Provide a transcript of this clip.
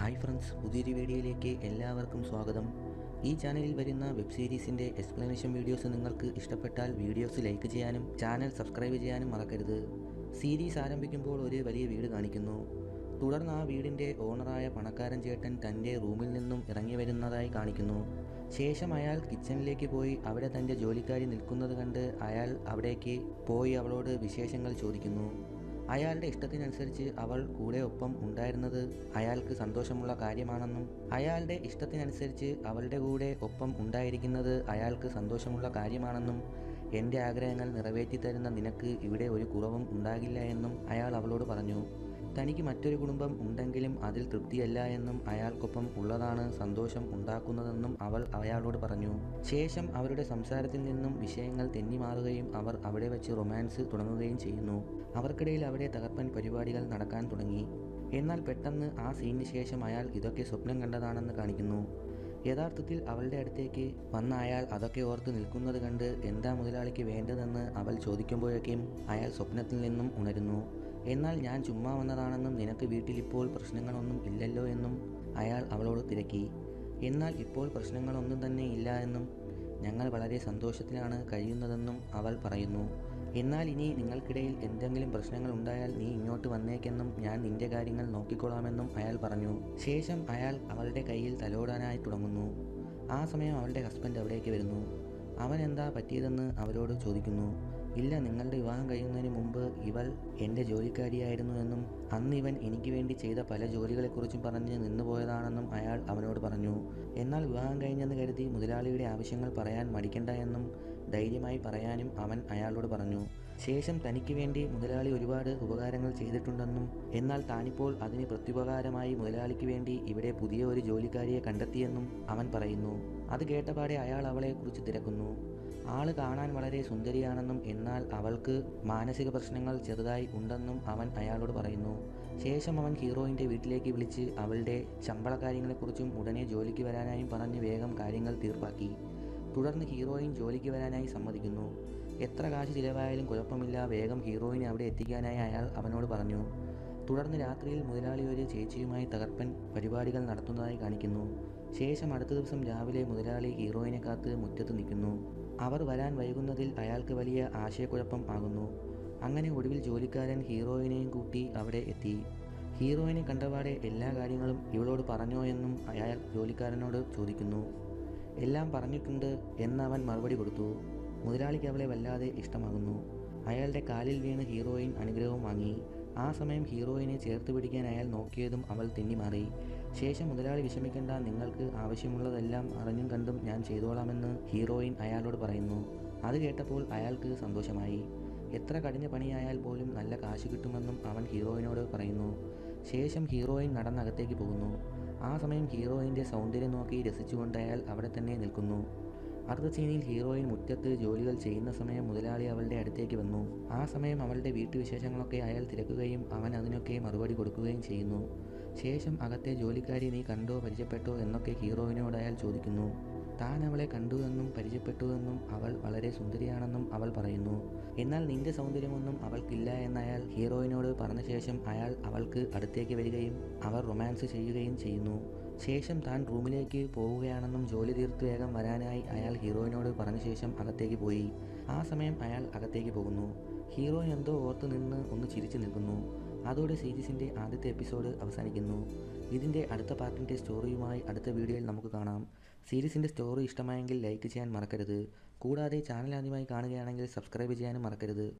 Hi friends പുതിയൊരു വീഡിയോയിലേക്ക് എല്ലാവർക്കും സ്വാഗതം. ഈ ചാനലിൽ വരുന്ന വെബ് സീരീസിന്റെ എക്സ്പ്ലനേഷൻ വീഡിയോസ് നിങ്ങൾക്ക് ഇഷ്ടപ്പെട്ടാൽ വീഡിയോസ് ലൈക്ക് ചെയ്യാനും ചാനൽ സബ്സ്ക്രൈബ് ചെയ്യാനും മറക്കരുത്. സീരീസ് ആരംഭിക്കുമ്പോൾ ഒരു വലിയ വീട് കാണിക്കുന്നു. തുടർന്ന് ആ വീടിന്റെ ഓണറായ പണക്കാരൻ ചേട്ടൻ തന്റെ റൂമിൽ നിന്നും ഇറങ്ങി വരുന്നതായി കാണിക്കുന്നു. ശേഷം അയാൾ കിച്ചണിലേക്ക് പോയി അവിടെ തന്റെ ജോലിക്കാരി നിൽക്കുന്നത് കണ്ട് അയാൾ അവിടേക്ക് പോയി അവളോട് വിശേഷങ്ങൾ ചോദിക്കുന്നു. അയാളുടെ ഇഷ്ടത്തിനനുസരിച്ച് അവൾ കൂടെ ഒപ്പം ഉണ്ടായിരുന്നത് അയാൾക്ക് സന്തോഷമുള്ള കാര്യമാണെന്നും അയാളുടെ ഇഷ്ടത്തിനനുസരിച്ച് അവളുടെ കൂടെ ഒപ്പം ഉണ്ടായിരിക്കുന്നത് അയാൾക്ക് സന്തോഷമുള്ള കാര്യമാണെന്നും എന്റെ ആഗ്രഹങ്ങൾ നിറവേറ്റി തരുന്ന നിനക്ക് ഇവിടെ ഒരു കുറവും ഉണ്ടാകില്ല എന്നും അയാൾ അവളോട് പറഞ്ഞു. തനിക്ക് മറ്റൊരു കുടുംബം ഉണ്ടെങ്കിലും അതിൽ തൃപ്തിയല്ല എന്നും അയാൾക്കൊപ്പം ഉള്ളതാണ് സന്തോഷം ഉണ്ടാക്കുന്നതെന്നും അവൾ അയാളോട് പറഞ്ഞു. ശേഷം അവരുടെ സംസാരത്തിൽ നിന്നും വിഷയങ്ങൾ തെന്നിമാറുകയും അവർ അവിടെ വെച്ച് റൊമാൻസ് തുടങ്ങുകയും ചെയ്യുന്നു. അവർക്കിടയിൽ അവിടെ തകർപ്പൻ പരിപാടികൾ നടക്കാൻ തുടങ്ങി. എന്നാൽ പെട്ടെന്ന് ആ സീനിന് ശേഷം അയാൾ ഇതൊക്കെ സ്വപ്നം കണ്ടതാണെന്ന് കാണിക്കുന്നു. യഥാർത്ഥത്തിൽ അവളുടെ അടുത്തേക്ക് വന്ന അയാൾ അതൊക്കെ ഓർത്ത് നിൽക്കുന്നത് കണ്ട് എന്താ മുതലാളിക്ക് വേണ്ടതെന്ന് അവൾ ചോദിക്കുമ്പോഴേക്കും അയാൾ സ്വപ്നത്തിൽ നിന്നും ഉണരുന്നു. എന്നാൽ ഞാൻ ചുമ്മാ വന്നതാണെന്നും നിനക്ക് വീട്ടിലിപ്പോൾ പ്രശ്നങ്ങളൊന്നും ഇല്ലല്ലോ എന്നും അയാൾ അവളോട് തിരക്കി. എന്നാൽ ഇപ്പോൾ പ്രശ്നങ്ങളൊന്നും തന്നെ ഇല്ല എന്നും ഞങ്ങൾ വളരെ സന്തോഷത്തിലാണ് കഴിയുന്നതെന്നും അവൾ പറയുന്നു. എന്നാൽ ഇനി നിങ്ങൾക്കിടയിൽ എന്തെങ്കിലും പ്രശ്നങ്ങൾ ഉണ്ടായാൽ നീ ഇങ്ങോട്ട് വന്നേക്കെന്നും ഞാൻ നിന്റെ കാര്യങ്ങൾ നോക്കിക്കൊള്ളാമെന്നും അയാൾ പറഞ്ഞു. ശേഷം അയാൾ അവളുടെ കയ്യിൽ തലോടാനായി തുടങ്ങുന്നു. ആ സമയം അവളുടെ ഹസ്ബൻഡ് അവിടേക്ക് വരുന്നു. അവൻ എന്താ പറ്റിയതെന്ന് അവരോട് ചോദിക്കുന്നു. ഇല്ല നിങ്ങളുടെ വിവാഹം കഴിയുന്നതിന് മുമ്പ് ഇവൾ എന്റെ ജോലിക്കാരിയായിരുന്നു എന്നും അന്ന് ഇവൻ എനിക്ക് വേണ്ടി ചെയ്ത പല ജോലികളെക്കുറിച്ചും പറഞ്ഞ് നിന്നുപോയതാണെന്നും അയാൾ അവനോട് പറഞ്ഞു. എന്നാൽ വിവാഹം കഴിഞ്ഞെന്ന് കരുതി മുതലാളിയുടെ ആവശ്യങ്ങൾ പറയാൻ മടിക്കണ്ട എന്നും ധൈര്യമായി പറയാനും അവൻ അയാളോട് പറഞ്ഞു. ശേഷം തനിക്ക് വേണ്ടി മുതലാളി ഒരുപാട് ഉപകാരങ്ങൾ ചെയ്തിട്ടുണ്ടെന്നും എന്നാൽ താനിപ്പോൾ അതിന് പ്രത്യുപകാരമായി മുതലാളിക്ക് വേണ്ടി ഇവിടെ പുതിയ ഒരു ജോലിക്കാരിയെ കണ്ടെത്തിയെന്നും അവൻ പറയുന്നു. അത് കേട്ടപാടെ അയാൾ അവളെക്കുറിച്ച് തിരക്കുന്നു. ആൾ കാണാൻ വളരെ സുന്ദരിയാണെന്നും എന്നാൽ അവൾക്ക് മാനസിക പ്രശ്നങ്ങൾ ചെറുതായി ഉണ്ടെന്നും അവൻ അയാളോട് പറയുന്നു. ശേഷം അവൻ ഹീറോയിന്റെ വീട്ടിലേക്ക് വിളിച്ച് അവളുടെ ശമ്പള കാര്യങ്ങളെക്കുറിച്ചും ഉടനെ ജോലിക്ക് വരാനായും പറഞ്ഞ് വേഗം കാര്യങ്ങൾ തീർപ്പാക്കി. തുടർന്ന് ഹീറോയിൻ ജോലിക്ക് വരാനായി സമ്മതിക്കുന്നു. എത്ര കാശ് ചിലവായാലും കുഴപ്പമില്ല വേഗം ഹീറോയിനെ അവിടെ എത്തിക്കാനായി അയാൾ അവനോട് പറഞ്ഞു. തുടർന്ന് രാത്രിയിൽ മുതലാളി ഒരു ചേച്ചിയുമായി തകർപ്പൻ പരിപാടികൾ നടത്തുന്നതായി കാണിക്കുന്നു. ശേഷം അടുത്ത ദിവസം രാവിലെ മുതലാളി ഹീറോയിനെ കാത്ത് മുറ്റത്ത് നിൽക്കുന്നു. അവർ വരാൻ വൈകുന്നതിൽ അയാൾക്ക് വലിയ ആശയക്കുഴപ്പം ആകുന്നു. അങ്ങനെ ഒടുവിൽ ജോലിക്കാരൻ ഹീറോയിനെയും കൂട്ടി അവിടെ എത്തി. ഹീറോയിനെ കണ്ടപാടെ എല്ലാ കാര്യങ്ങളും ഇവളോട് പറഞ്ഞോ എന്നും അയാൾ ജോലിക്കാരനോട് ചോദിക്കുന്നു. എല്ലാം പറഞ്ഞിട്ടുണ്ട് എന്നവൻ മറുപടി കൊടുത്തു. മുതലാളിക്ക് അവളെ വല്ലാതെ ഇഷ്ടമാകുന്നു. അയാളുടെ കാലിൽ വീണ് ഹീറോയിൻ അനുഗ്രഹവും വാങ്ങി. ആ സമയം ഹീറോയിനെ ചേർത്ത് പിടിക്കാൻ അയാൾ നോക്കിയതും അവൾ തെന്നിമാറി. ശേഷം മുതലാളി വിഷമിക്കേണ്ട നിങ്ങൾക്ക് ആവശ്യമുള്ളതെല്ലാം അറിഞ്ഞും കണ്ടും ഞാൻ ചെയ്തോളാമെന്ന് ഹീറോയിൻ അയാളോട് പറയുന്നു. അത് കേട്ടപ്പോൾ അയാൾക്ക് സന്തോഷമായി. എത്ര കഠിന പണിയായാൽ പോലും നല്ല കാശ് കിട്ടുമെന്നും അവൻ ഹീറോയിനോട് പറയുന്നു. ശേഷം ഹീറോയിൻ നടന്നകത്തേക്ക് പോകുന്നു. ആ സമയം ഹീറോയിന്റെ സൗന്ദര്യം നോക്കി രസിച്ചുകൊണ്ട് അയാൾ അവിടെ തന്നെ നിൽക്കുന്നു. അടുത്ത സീനിൽ ഹീറോയിൻ മുറ്റത്ത് ജോലികൾ ചെയ്യുന്ന സമയം മുതലാളി അവളുടെ അടുത്തേക്ക് വന്നു. ആ സമയം അവളുടെ വീട്ടുവിശേഷങ്ങളൊക്കെ അയാൾ തിരക്കുകയും അവൻ അതിനൊക്കെ മറുപടി കൊടുക്കുകയും ചെയ്യുന്നു. ശേഷം അകത്തെ ജോലിക്കാരി നീ കണ്ടോ പരിചയപ്പെട്ടോ എന്നൊക്കെ ഹീറോയിനോട് അയാൾ ചോദിക്കുന്നു. താൻ അവളെ കണ്ടുവെന്നും പരിചയപ്പെട്ടുവെന്നും അവൾ വളരെ സുന്ദരിയാണെന്നും അവൾ പറയുന്നു. എന്നാൽ നിന്റെ സൗന്ദര്യമൊന്നും അവൾക്കില്ല എന്ന് അയാൾ ഹീറോയിനോട് പറഞ്ഞ ശേഷം അയാൾ അവൾക്ക് അടുത്തേക്ക് വരികയും അവർ റൊമാൻസ് ചെയ്യുകയും ചെയ്യുന്നു. ശേഷം താൻ റൂമിലേക്ക് പോവുകയാണെന്നും ജോലി തീർത്ത് വേഗം വരാനായി അയാൾ ഹീറോയിനോട് പറഞ്ഞ ശേഷം അകത്തേക്ക് പോയി. ആ സമയം അയാൾ അകത്തേക്ക് പോകുന്നു. ഹീറോയിൻ എന്തോ ഓർത്ത് നിന്ന് ഒന്ന് ചിരിച്ചു നിൽക്കുന്നു. അതോടെ സീരീസിന്റെ ആദ്യത്തെ എപ്പിസോഡ് അവസാനിക്കുന്നു. ഇതിന്റെ അടുത്ത പാർട്ടിന്റെ സ്റ്റോറിയുമായി അടുത്ത വീഡിയോയിൽ നമുക്ക് കാണാം. സീരീസിന്റെ സ്റ്റോറി ഇഷ്ടമായെങ്കിൽ ലൈക്ക് ചെയ്യാൻ മറക്കരുത്. കൂടാതെ ചാനൽ ആദ്യമായി കാണുകയാണെങ്കിൽ സബ്സ്ക്രൈബ് ചെയ്യാനും മറക്കരുത്.